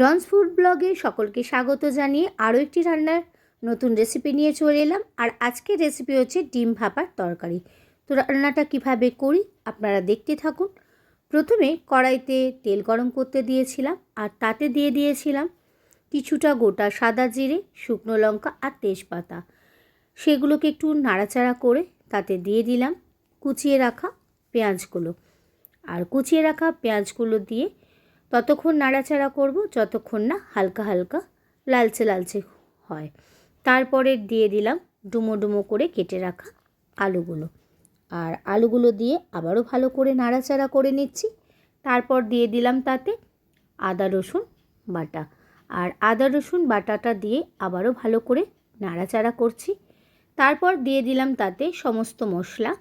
রনস food ব্লগে সকলকে স্বাগত জানিয়ে আরও একটি রান্নার নতুন রেসিপি নিয়ে চলে এলাম। আর আজকের রেসিপি হচ্ছে ডিম ভাপার তরকারি। তো রান্নাটা কীভাবে করি আপনারা দেখতে থাকুন। প্রথমে কড়াইতে তেল গরম করতে দিয়েছিলাম আর তাতে দিয়ে দিয়েছিলাম কিছুটা গোটা সাদা জিরে, শুকনো লঙ্কা আর তেজপাতা। সেগুলোকে একটু নাড়াচাড়া করে তাতে দিয়ে দিলাম। কুচিয়ে রাখা পেঁয়াজগুলো। আর কুচিয়ে রাখা পেঁয়াজগুলো দিয়ে ততক্ষণ নাড়াচাড়া করব, যতক্ষণ না হালকা হালকা লালচে লালচে হয়। তারপরে দিয়ে দিলাম ডুমো ডুমো করে কেটে রাখা আলুগুলো। আর আলুগুলো দিয়ে আবারও ভালো করে নাড়াচাড়া করে নিচ্ছি। তারপর দিয়ে দিলাম তাতে আদা, রসুন বাটা। আর আদা, রসুন বাটাটা দিয়ে আবারও ভালো করে নাড়াচাড়া করছি। তারপর দিয়ে দিলাম তাতে সমস্ত মশলা।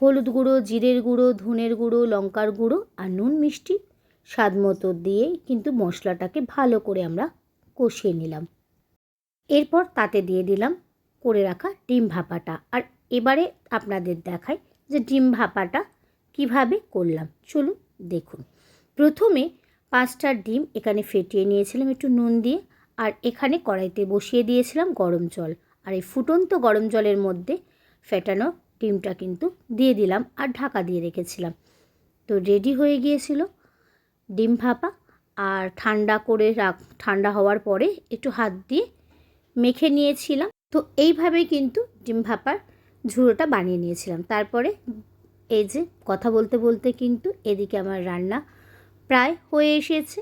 হলুদ গুঁড়ো, জিরের গুঁড়ো, ধনের গুঁড়ো, লঙ্কার গুঁড়ো আর নুন মিষ্টি স্বাদ মতো দিয়ে কিন্তু মশলাটাকে ভালো করে আমরা কষিয়ে নিলাম। এরপর তাতে দিয়ে দিলাম করে রাখা ডিম ভাপাটা। আর এবারে আপনাদের দেখাই যে ডিম ভাপাটা কীভাবে করলাম। চলুন দেখুন। প্রথমে পাঁচটা ডিম এখানে ফেটিয়ে নিয়েছিলাম একটু নুন দিয়ে। আর এখানে কড়াইতে বসিয়ে দিয়েছিলাম গরম জল। আর এই ফুটন্ত গরম জলের মধ্যে ফেটানো ডিমটা কিন্তু দিয়ে দিলাম আর ঢাকা দিয়ে রেখেছিলাম। তো রেডি হয়ে গিয়েছিল। ডিম ভাপা আর ঠান্ডা করে রাখ, ঠান্ডা হওয়ার পরে একটু হাত দিয়ে মেখে নিয়েছিলাম। তো এইভাবেই কিন্তু ডিম ভাপার ঝুড়োটা বানিয়ে নিয়েছিলাম। তারপরে এই যে কথা বলতে বলতে কিন্তু এদিকে আমার রান্না প্রায় হয়ে এসেছে।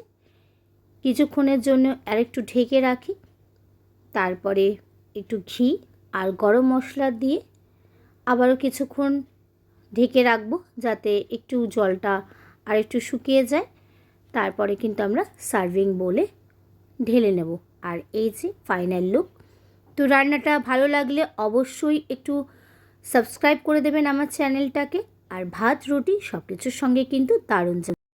কিছুক্ষণের জন্য আরেকটু ঢেকে রাখি। তারপরে একটু ঘি আর গরম মশলা দিয়ে আবারও কিছুক্ষণ ঢেকে রাখব যাতে একটু জলটা আর একটু শুকিয়ে যায়। তারপরে কিন্তু আমরা সার্ভিং বলে ঢেলে নেব। আর এই যে ফাইনাল লুক তো রান্নাটা ভালো লাগলে অবশ্যই একটু সাবস্ক্রাইব করে দেবেন আমার চ্যানেলটাকে আর ভাত, রুটি সব কিছুর সঙ্গে কিন্তু দারুণ